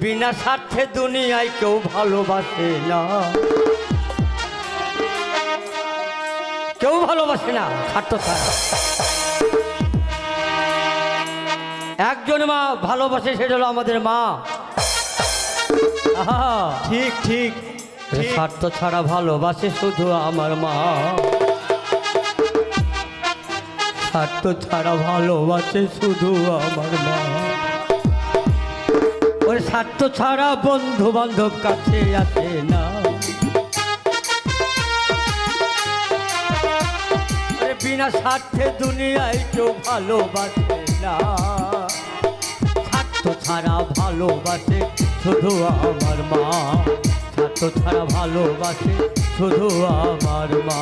বিনা স্বার্থে দুনিয়ায় কেউ ভালোবাসে না। কেউ ভালোবাসে না স্বার্থ ছাড়া। একজন মা ভালোবাসে সেটা হলো আমাদের মা। ঠিক ঠিক। স্বার্থ ছাড়া ভালোবাসে শুধু আমার মা। স্বার্থ ছাড়া ভালোবাসে শুধু আমার মা। স্বার্থ ছাড়া বন্ধু বান্ধব কাছে আসে না। বিনা স্বার্থে দুনিয়ায় কেউ ভালোবাসে না। স্বার্থ ছাড়া ভালোবাসে শুধু আমার মা। স্বার্থ ছাড়া ভালোবাসে শুধু আমার মা।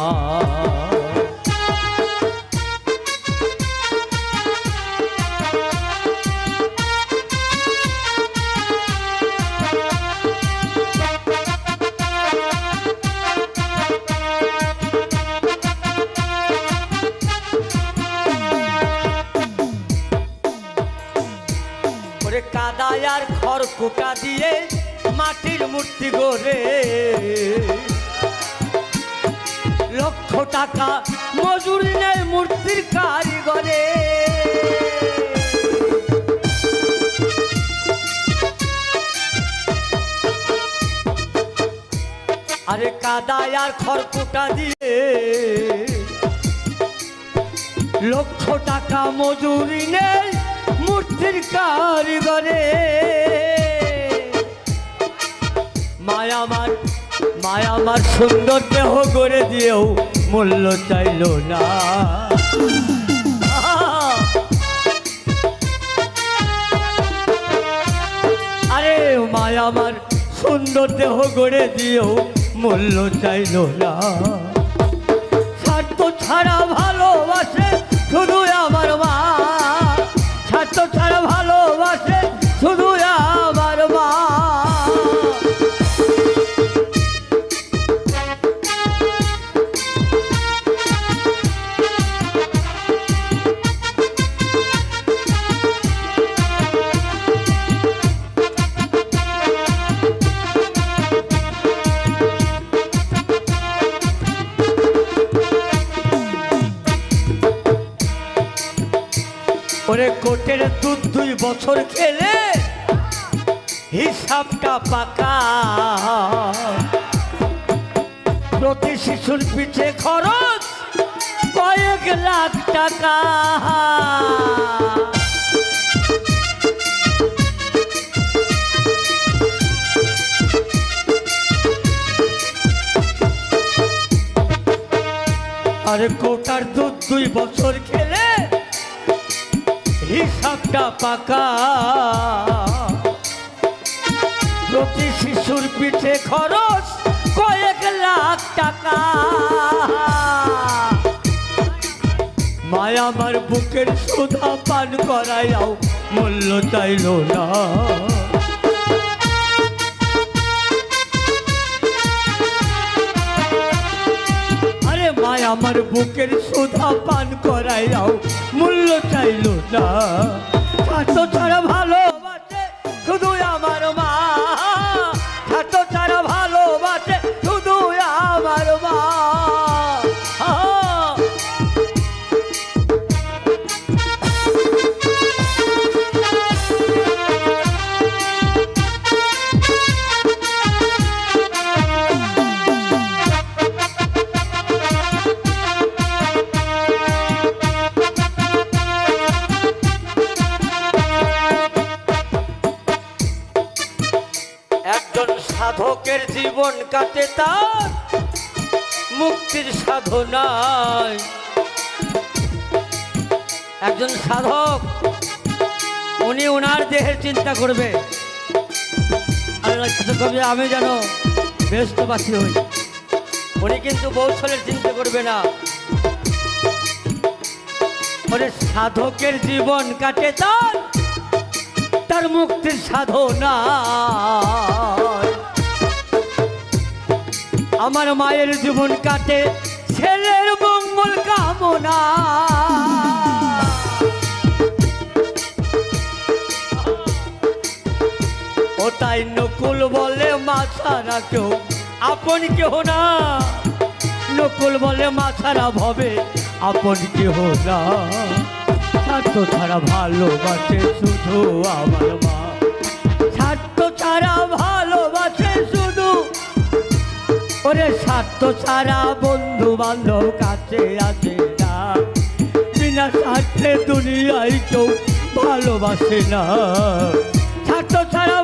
কুটা দিয়ে মাটির মূর্তি গড়ে। লক্ষ টাকা মজুরি নেয় মূর্তির কারিগরে। আরে কাদায় আর খড়কুটা দিয়ে লক্ষ টাকা মজুরি নেই মূর্তির কারিগরে। মায়ামার মায়ামার সুন্দর দেহ করে দিয়েও মূল্য চাইল না। আরে মায়ামার সুন্দর দেহ গড়ে দিয়েও মূল্য চাইল না। স্বার্থ ছাড়া ভালোবাসে শুধু আমার মা। ওরে কোটের দুধ দুই বছর খেলে হিসাবটা পাকা। প্রতি শিশুর পিছে খরচ কয়েক লাখ টাকা। আরে কোটার দুধ দুই বছর খেলে হিসাবটা পাকা। প্রতি শিশুর পিঠে খরচ কয়েক লাখ টাকা। মায়া আমার বুকের সুধা পান করাইয়াও মূল্য চাইল না। আমার বুকের সুধা পান করাই করাইয়াও মূল্য চাইল না। ছাড়া ভালোবাসে শুধু আমার মা। সাধকের জীবন কাটে তার মুক্তির সাধনায়। একজন সাধক, উনি ওনার দেহের চিন্তা করবে। ভাবে আমি যেন ব্যস্তবাসী হই। উনি কিন্তু বৌছলের চিন্তা করবে না। ওরে সাধকের জীবন কাটে তার তার মুক্তির সাধনা। আমার মায়ের জীবন কাটে ছেলের মঙ্গল কামনা। ও তাই নকুল বলে মা ছাড়া কেউ আপন কেহ না। নকুল বলে মা ছাড়া ভবে আপন কেহ না। স্বার্থ ছাড়া ভালোবাসে শুধু আমার মা। স্বার্থ ছাড়া ভালোবাসে স্বার্থ ছাড়া বন্ধু বান্ধব কাছে আছে না। বিনা স্বার্থে দুনিয়ায় কেউ ভালোবাসে না। স্বার্থ ছাড়া